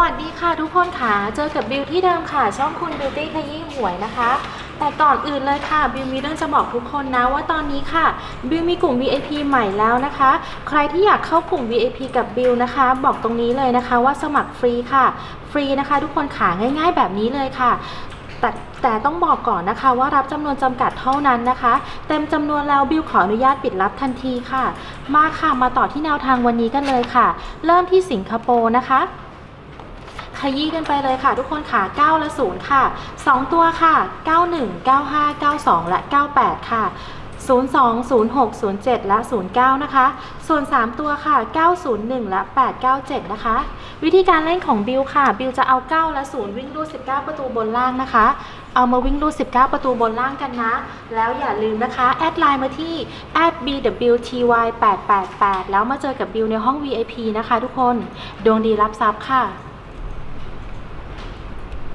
วัสดีค่ะทุกคนค่ะ เจอกับบิวที่เดิมค่ะ ช่องคุณบิวตี้ขยี้หวยนะคะ แต่ก่อนอื่นเลยค่ะ บิวมีเรื่องจะบอกทุกคนนะว่าตอนนี้ค่ะ บิวมีกลุ่ม VIP ใหม่แล้วนะคะ ใครที่อยากเข้ากลุ่ม VIP กับบิวนะคะ บอกตรงนี้เลยนะคะว่าสมัครฟรีค่ะ ฟรีนะคะ ทุกคนขาง่าย ๆ แบบนี้เลยค่ะแต่แต่ต้องบอกก่อนนะคะว่ารับจำนวนจำกัดเท่านั้นนะคะ เต็มจำนวนแล้วบิวขออนุญาตปิดรับทันทีค่ะ มาค่ะมาต่อที่แนวทางวันนี้กันเลยค่ะ เริ่มที่สิงคโปร์นะคะ ยี้กันไปเลยค่ะ ทุกคนค่ะ 9 และ 0 ค่ะ 2 ตัวค่ะ 91 95 92 และ 98 ค่ะ 02 06 07 และ 09 นะคะ ส่วน 3 ตัวค่ะ 901 และ 897 นะคะ วิธีการเล่นของบิลค่ะ บิลจะเอา 9 และ 0 วิ่งรูด 19 ประตูบนล่างนะคะ เอามาวิ่งรูด 19 ประตูบนล่างกันนะ แล้วอย่าลืมนะคะ แอดไลน์มาที่ @bwty888 แล้วมาเจอกับบิลในห้อง VIP นะคะทุกคน ดวงดีรับทรัพย์ค่ะ